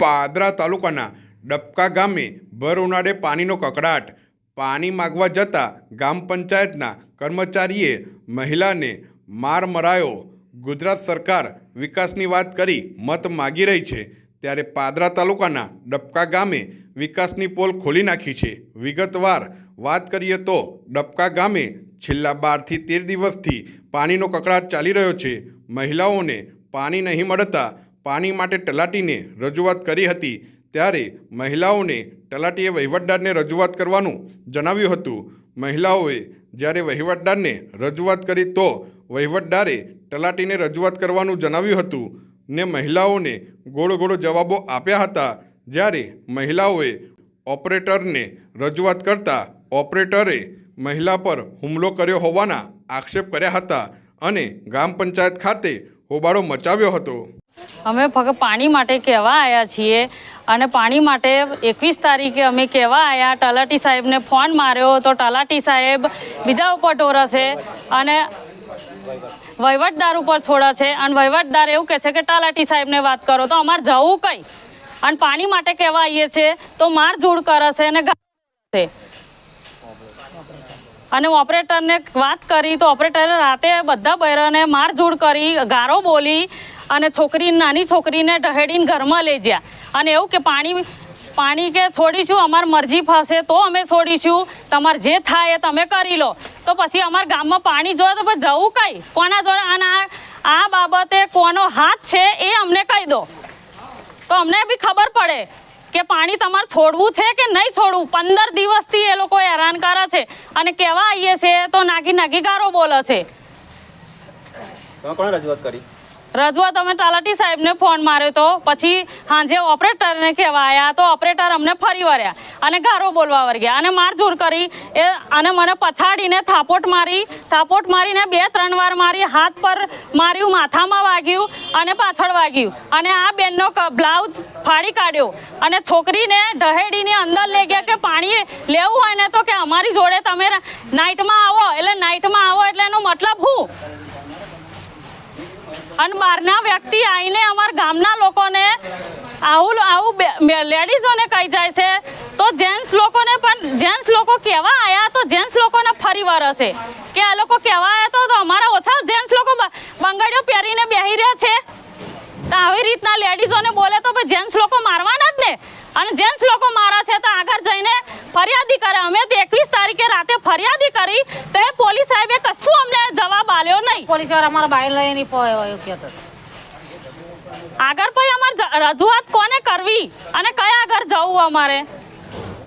પાદરા તાલુકાના ડબકા ગામે ભર ઉનાળે પાણીનો કકડાટ. પાણી માગવા જતા ગામ પંચાયતના કર્મચારીએ મહિલાને માર મરાયો. ગુજરાત સરકાર વિકાસની વાત કરી મત માગી રહી છે ત્યારે પાદરા તાલુકાના ડબકા ગામે વિકાસની પોલ ખોલી નાખી છે. વિગતવાર વાત કરીએ તો ડબકા ગામે છેલ્લા બારથી તેર દિવસથી પાણીનો કકડાટ ચાલી રહ્યો છે. મહિલાઓને પાણી નહીં મળતા પાણી માટે તલાટીને રજૂઆત કરી હતી, ત્યારે મહિલાઓને તલાટીએ વહીવટદારને રજૂઆત કરવાનું જણાવ્યું હતું. મહિલાઓએ જ્યારે વહીવટદારને રજૂઆત કરી તો વહીવટદારે તલાટીને રજૂઆત કરવાનું જણાવ્યું હતું ને મહિલાઓને ગોળો ગોળો જવાબો આપ્યા હતા. જ્યારે મહિલાઓએ ઓપરેટરને રજૂઆત કરતા ઓપરેટરે મહિલા પર હુમલો કર્યો હોવાના આક્ષેપ કર્યા હતા અને ગ્રામ પંચાયત ખાતે હોબાળો મચાવ્યો હતો. અમે ફક્ત પાણી માટે કહેવા આવ્યા છીએ અને પાણી માટે એકવીસ તારીખે અમે કહેવા આવ્યા તલાટી સાહેબને ફોન માર્યો તો તલાટી સાહેબ બીજા ઉપર ટોરસે અને વહીવટદાર ઉપર છોડે છે અને વહીવટદાર એવું કહે છે કે તલાટી સાહેબને વાત કરો તો અમારે જવું કઈ? અને પાણી માટે કહેવા આવીએ છીએ તો માર જોડ કરે અને છે અને ઓપરેટરને વાત કરી તો ઓપરેટરે રાતે બધા બૈરાને મારઝૂડ કરી, ગારો બોલી અને છોકરી, નાની છોકરીને ઢહેડીને ઘરમાં લઈ ગયા. અને એવું કે પાણી પાણી કે છોડીશું, અમારી મરજી ફસે તો અમે છોડીશું. તમારે જે થાય એ તમે કરી લો. તો પછી અમારા ગામમાં પાણી જોઈએ તો પછી જવું કઈ? કોના જોડે? અને આ આ બાબતે કોનો હાથ છે એ અમને કહી દો. તો અમને બી ખબર પડે. કે પાણી તમારે છોડવું છે કે નહીં છોડવું? પંદર દિવસથી એ લોકો હેરાન કરે છે. અને કેવા આવીએ છે તો નાગી નાગીકારો બોલે છે. કોણ રજૂઆત કરી? રજૂઆત અમે તલાટી સાહેબને ફોન માર્યો તો. પછી સાંજે ઓપરેટરને કહેવા આવ્યા તો ઓપરેટર અમને ફરી વળ્યા અને ગારો બોલવા વર્ગ્યા અને મારઝૂર કરી એ અને મને પછાડીને થાપોટ મારી, થાપોટ મારીને બે ત્રણ વાર મારી હાથ પર માર્યું, માથામાં વાગ્યું અને પાછળ વાગ્યું અને આ બેનનો બ્લાઉઝ ફાડી કાઢ્યો અને છોકરીને ઢહેડીની અંદર લઈ ગયા કે પાણી લેવું હોય ને તો કે અમારી જોડે તમે નાઇટમાં આવો એટલે નાઇટમાં આવો એટલે એનો મતલબ શું અને બહારના વ્યક્તિ આવીને અમારા ગામના લોકોને આવું આવું લેડીઝોને કહી જાય છે. તો જેન્ટ્સ લોકોને પણ જેન્ટ્સ લોકો કહેવા આવ્યા તો જેન્ટ્સ લોકોને ફરી વરસે કે આ લોકો કહેવા આવ્યા તો અમારા ઓછા જેન્ટ્સ લોકો બંગાડીઓ પહેરીને બેહી રહ્યા છે. તો આવી રીતના લેડીઝોને બોલે તો ભાઈ જેન્ટ્સ લોકો મારવાના જ ને? અને જેન્ટ્સ લોકો મારા છે તો આગળ જઈને ફરિયાદી કરે. અમે એકવીસ તારીખે રાતે ફરિયાદી કરી. તો એ પોલીસ સાહેબે કશું અમને આલ્યો નહીં. પોલીસવાળા અમારા બાય લઈને એવું કહેતો આગળ પછી અમારે રજૂઆત કોને કરવી? અને કયા આગળ જવું અમારે?